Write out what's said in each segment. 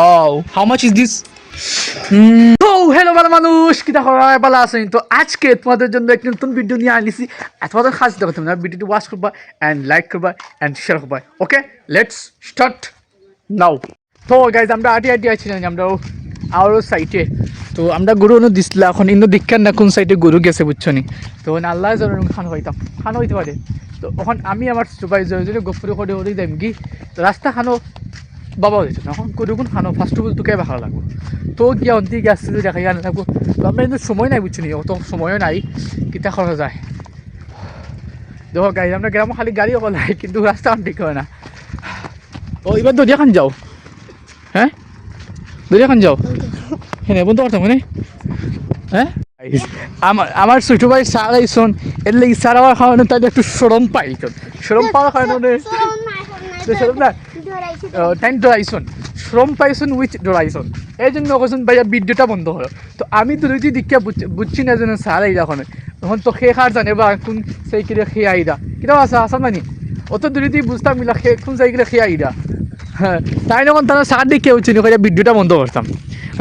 Wow. How much is this? আজকে তোমাদের জন্য একটি নতুন ভিডিও নিয়ে আনিছি তোমাদের খাস দেখো, তোমরা ভিডিওটি ওয়াচ করবা অ্যান্ড লাইক করবা অ্যান্ড শেয়ার করবা okay let's start now guys আমরা আটি আটি আমরা আরও সাইটে। তো আমরা গরু অনু দিছিলা এখন ইন্দো দীক্ষার না কোন সাইডে গরু গেছে বুঝছ নি তো আল্লাহ জন খান হইতাম, খান হইতে পারে। তো এখন আমি আমার সুপাই যদি গফুরি করে হরি যাইম কি তো রাস্তা খানো বাবাও দিত এখন গরুগুন খানো ফার্স্ট অফ অল তোকে ভালো লাগবো। তো গিয়া অন্তি গেছে যে দেখাই আনা লাগবো তো আমরা কিন্তু সময় নাই বুঝছি নি অত সময়ও নাই, কিতা করা যায় দেখো গাড়ি আমরা গ্রামে খালি গাড়ি অকল কিন্তু রাস্তা ঠিক হয় না। ও এবার দরিয়াখান যাও। হ্যাঁ? দরিয়াখান যাও। হ্যাঁ বন্ধু করতাম মানে? হ্যাঁ? আমার আমার ছোট ভাই সারা ইসন এর লাগি সারা খাওয়ানো তাই একটু সরম পাই সরম পাওয়ার কারণে সরম না টাইম শ্রম পাইছন উইথ ডরাইছন। এই জন্য কৈছোন ভাইয়া ভিডিওটা বন্ধ হলো। তো আমি দুটি দীক্ষা বুঝছি না যেন সার আইরা এখন তখন তো সে খার জানে বা কোন সেই কিরে খেয়ে আইরা? কিটাও আছে আসা মানি? অত দুটি বুঝতাম মিলা সে কোন সেই কিরে খেয়ে আইরা? হ্যাঁ তাই যখন তারা সার দেখে উঠছি না ভিডিওটা বন্ধ করতাম।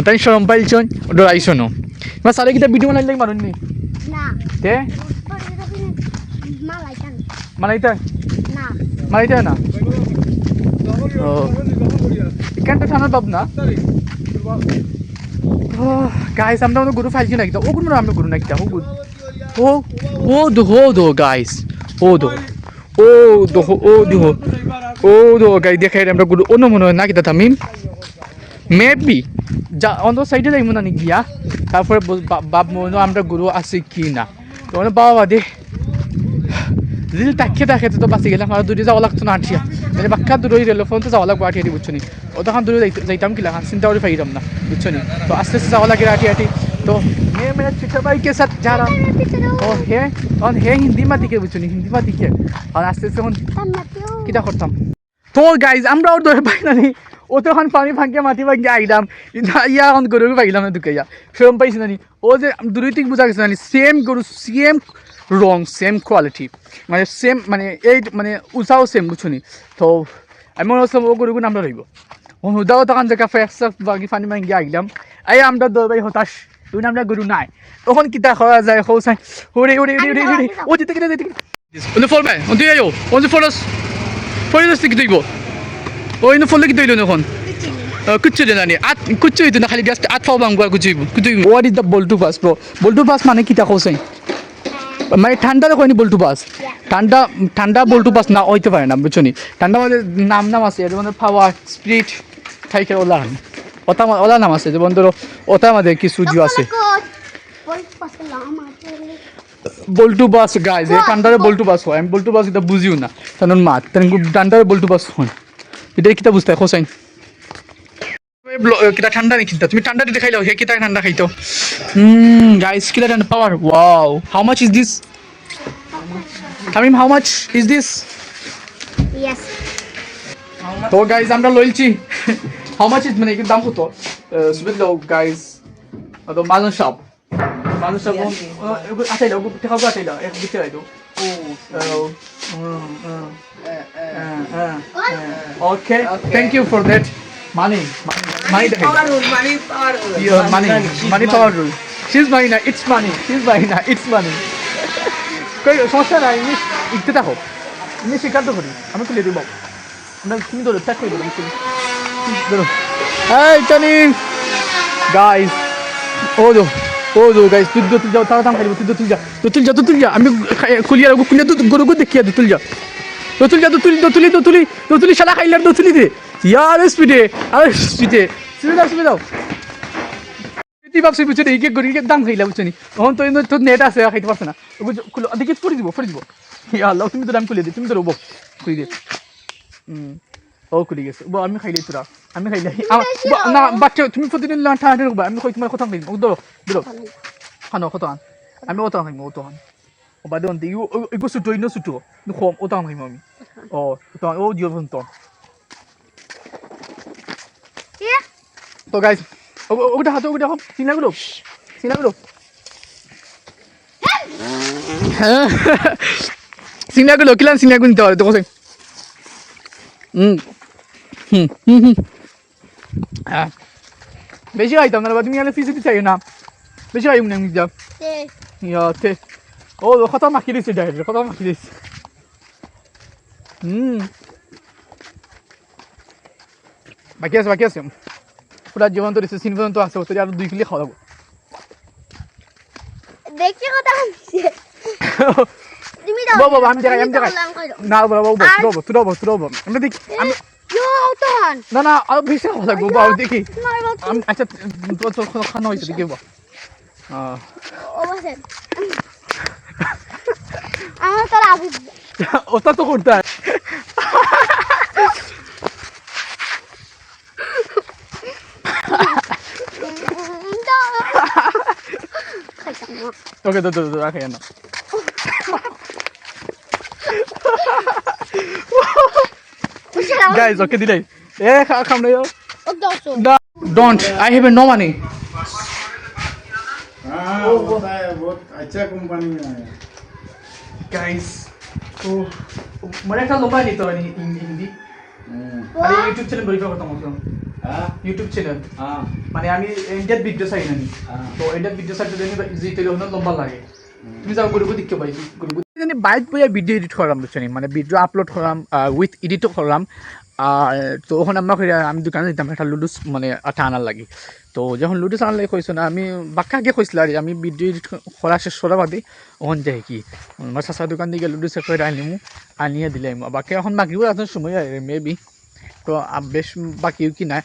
তাই শ্রম পাইছন ডরাইছনও এবার সারে কিটা ভিডিও বানাইলে মানুষ নি। তে মানাইতে না। মানাইতে না? ও। এখানটা থানার বাব না। গাইস আমরা মনে গরু ফাইলছি নাকি? ও কোনো আমরা গরু নাকি ও গরু। ও ও দো হো দো গাইস ও দো। ও দো ও দো। ও দো গাই দেখাই আমরা গরু অন্য মনে হয় নাকি দাদা মিম মেবি যা অন্য সাইডে যাইব না গিয়া তারপরে বাপ মনে আমরা গরু আছে কি না তো বাবা দে যদি তাকে তাকে তো বাঁচি গেলাম আর দূরে যাওয়া লাগতো না আঠিয়া মানে বাক্কা দূরে রেল ফোন তো যাওয়া লাগবো আঠি আঠি বুঝছ নি ওতখান দূরে যাইতাম কিলা চিন্তা করে পাইতাম না বুঝছ নি তো আস্তে আস্তে যাওয়া লাগে আঠি আঠি তো মেয়ে মেয়ে ছোট ভাই কে সাথ যা रहा ও হে অন হে হিন্দি মা দিকে বুঝছ নি হিন্দি দিকে আর আস্তে আস্তে এখন কিটা করতাম। তো গাইজ আমরা ওর ধরে পাই না ও তো এখন পানি ভাঙ্গে মাটি ভাঙ্গে আইলাম। ইয়া এখন গরু পাইলাম না ঢুকে ইয়া সেরম পাইছি না ও যে দুই ঠিক বুঝা গেছে না সেম গরু সেম রং সেম কোয়ালিটি মানে সেম মানে এই মানে উষাও সেম বুঝছ নি? তো আমি মনে হচ্ছিলাম ও গরুগুলো আমরা রইব ও হুদাও তখন জায়গা ফেক বাকি পানি ভাঙ্গে আইলাম। এই আমরা দরবাই হতাশ। তুই আমরা গরু নাই। তখন কিতা করা যায় হৌ চাই। ওরে ওরে ওরে ওরে ওরে ও যেতে গেলে যেতে গেলে the fall man, on the ayo, stick digo. O ino fall digo ino kon. কুচ্ছু জানা নি আট কুচ্ছু হইতো না খালি জাস্ট আট ফাও বাঙ্গুয়া কুচ্ছু কুচ্ছু what is the Boltu boss bro Boltu boss মানে কিতা কইছেন মানে ঠান্ডা কইনি বল্টু বাস ঠান্ডা ঠান্ডা বল্টু বাস না হইতে পারে না বুঝছ নি? ঠান্ডা মানে নাম নাম আছে এর মানে পাওয়ার স্পিরিট থাইকে ওলা ওটা ওলা নাম আছে যেমন ধরো ওটা আমাদের কিছু জিও আছে। বল্টু বাস গাইজ এই ঠান্ডারে বল্টু বাস হয়। আমি বল্টু বাস এটা বুঝিও না। তার মাত তার ঠান্ডারে বল্টু বাস হয়। এটা কিতা বুঝতে খোসাইন কিতা ঠান্ডা নি তুমি ঠান্ডা দিতে খাইলাও হে কিতা ঠান্ডা খাইতো? হুম গাইজ কিতা ঠান্ডা power wow how much is this Tamim how much is this Yes. তো গাইজ আমরা লইছি হাউ মাচ ইজ মানে দাম কত? সুবিধ লো গাইজ তো মাজন শপ মাজন শপ আটাইলো টাকা আটাইলো এক বিতে আইলো Okay, thank you for that. Money, money, money. Money, power. Yeah, money, money power rule. She's mine, it's money. She's mine, it's money. কই সমস্যা নাই ইংলিশ ইকতে থাকো ইংলিশ শিকার তো করি আমি খুলে দিব আমরা তুমি ধরো ত্যাগ করে দেবো ধরো এই টনি গাইস ও দো ও দো গাইস তুই তুই যাও তাড়াতাড়ি খাইব তুই তুই যা তুই যা তুই যা। আমি খুলিয়া রাখব খুলিয়া তুই গরু গরু দেখিয়া তুই যা। দোতুল যা দোতুলি দোতুলি দোতুলি দোতুলি শালা খাইলার দোতুলি দে। ইয়ার স্পিডে আর স্পিডে স্পিডে দাও স্পিডে দাও। তুই ভাবছি বুঝছ এই কে গরিকে দাম খাইলা বুঝছ নি? তখন তো তোর নেট আছে, খাইতে পারছে না। খুলো দেখি ফুড়ি দিব ফুড়ি দিব। ইয়া আল্লাহ, তুমি তো দাম খুলে দি, তুমি তো রোবো খুলি দে। হুম ও খুলি গেছে বো আমি খাইলে তোরা আমি খাইলে না বাচ্চা তুমি প্রতিদিন লাঠা হাঁটে রোবা আমি কই তোমার কথা খাইম ও ধরো খানো কত আন আমি অত খাইম অত আন ও বাদে অন্তে ইউ ইগো সুটো ইনো সুটো নো খম আন খাইম আমি ও অত ও দিও ফোন তো. তো গাইস ওটা হাতে ওটা হোক সিনাগুলো সিনাগুলো সিনাগুলো কিলান সিনাগুলো নিতে পারে তো কোথায় হুম বেশি খাইতাম না তুমি এনে ফিসে চাই না। বেশি খাইম না তে। ইয়াতে ও কত মাখি দিছে ডাইরেক্ট কত মাখি দিছে। হুম। বাকি আছে বাকি আছে। পুরা জীবন তো দিছে চিন পর্যন্ত আছে ওতে আর দুই কিলো খাওয়া দেখছি কথা তুমি দাও বাবা, বাবা, আমি দেখাই, আমি দেখাই। না বাবা বাবা আর- তুরাবো তুরাবো তুরাবো আমরা দেখি আমি না না আরও বেশি খাওয়া লাগবো বাবা দেখি। আমি আচ্ছা তোর তোর খাওয়া হয়েছে দেখি বসে। আমার আবি ওটা তো করতে ওকে তো তো তো রাখে না Guys, okay, delay. Eh, come here. Don't. I have no money. Guys, মানে একটা ইউটিউব চ্যানেল বই মানে আমি ইন্ডিয়ার ভিডিও চাই না তো ইন্ডিয়ার ভিডিও চাইতে যেতে লম্বা লাগে। তুমি যাও গরিব দেখতে পাইছো? গরিব বাইক বইয়া ভিডিও এডিট করাম বুঝছি মানে ভিডিও আপলোড করাম উইথ এডিটও করাম আর, তো ওখানে আমরা আমি দোকানে দিতাম, একটা লুডুস মানে আঠা আনার লাগি। তো যখন লুডুস আনার লাগে কইছো না, আমি বাক্কা আগে কইছিল আর আমি ভিডিও এডিট করা শেষ করা বাদে, ওখান যাই কি? আমার চাষা দোকান দিকে লুডুস করে আনিমু, আনিয়ে দিলে দিলাম বাকি এখন বাকিও আছে সময় মেবি তো বেশ বাকিও কি নাই?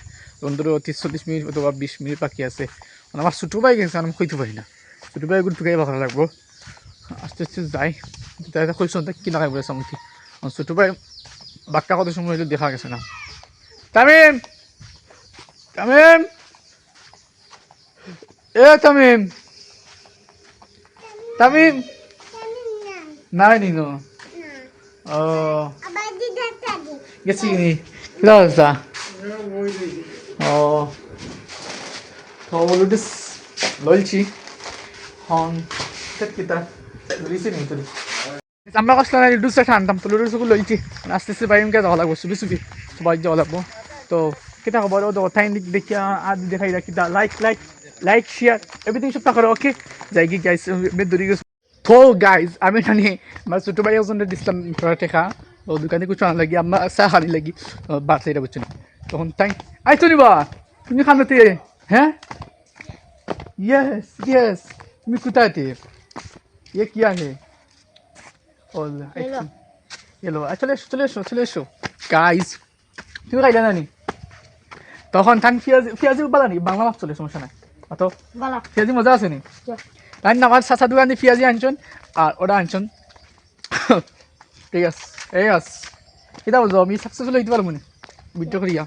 অন্তত তিরিশ, চল্লিশ মিনিট অথবা বিশ মিনিট বাকি আছে। মানে আমার ছোটো ভাই গেছে, আমি কইতে পারি না। ছোটো গুলো টুকাই ভালো লাগবো? আস্তে আস্তে যাই। তাই কইস কি লাগাই বলে সামুতি আমার ছোটো ভাই বাক্কা কত সময় হইল দেখা গেছে না। তামিম! তামিম! এ, তামিম! তামিম! নাই নি নো? ও গেছি নি। কি অবস্থা ও তো লইছি হন কিতা নি আমরা কষ্ট না লুডুস একটা আনতাম তো লুডুসগুলো লইছি। আস্তে আস্তে বাইম কে যাওয়া লাগবো, সুবি সুবি। সবাই যাওয়া লাগবো। তো কিতা খবর? ও তো দিক দেখি আজ দেখাই রাখি like like like share everything সব টাকা ওকে যাই কি গাইস মে দূরি গেছে। তো গাইজ আমি মানে আমার ছোটো ভাই দিছিলাম ধরা টেকা ও দোকানে কিছু আনা লাগি আমার চা হানি লাগি। বাড়তে এটা বুঝছেন তখন তাই আই তো নিবা তুমি খানাতে হ্যাঁ? ইয়েস ইয়েস তুমি কোথায় ये क्या है और Hello. এলো চলে এসো চলে এসো চলে এসো গাইজ তুমি খাইলে না নি তখন থান পিঁয়াজ পিঁয়াজি বালানি বাংলা মাছ চলে সমস্যা নাই অত বালা পেঁয়াজি মজা আছে নি Yeah. তাই না আমার চাচা দোকান দিয়ে পেঁয়াজি আনছন আর ওটা আনছন ঠিক আছে এই আছে কিতা বলছো আমি সাকসেসফুল হইতে পারবো না ভিডিও করিয়া